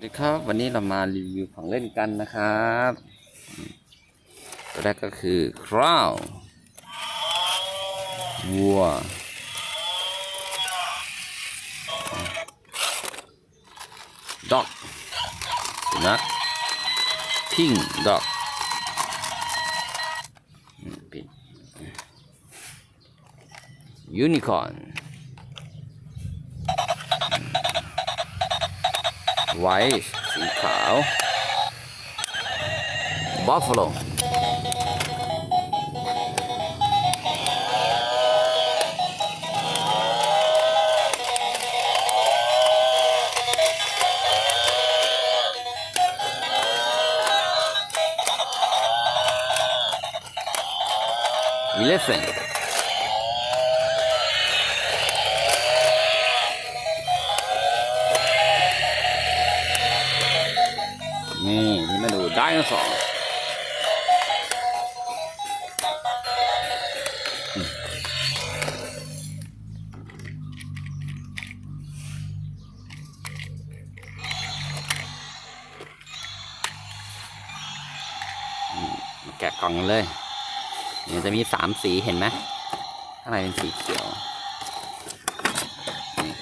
สวัสดีครับ วันนี้เรามารีวิวของเล่นกันนะครับตัวแรกก็คือคราววัวด็อกสุนัขพิงด็อกปิดยูนิคอร์น ไว้สีขาวบัฟฟาโล11 นี่นี่มาดูไดโนเสาร์อืมอืมมาแกะกล่องเลยเนี่ยจะมีสามสีเห็นไหมข้างในเป็นสีเขียวนี่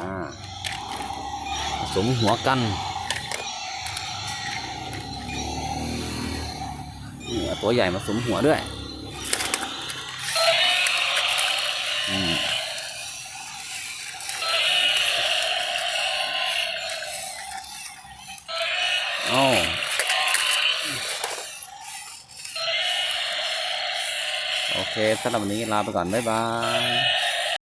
อ่าผ สมหัวกันนี่ตัวใหญ่มาสมหัวด้วยอืมโอ้โอเคสำหรับวันนี้ลาไปก่อน บ๊ายบาย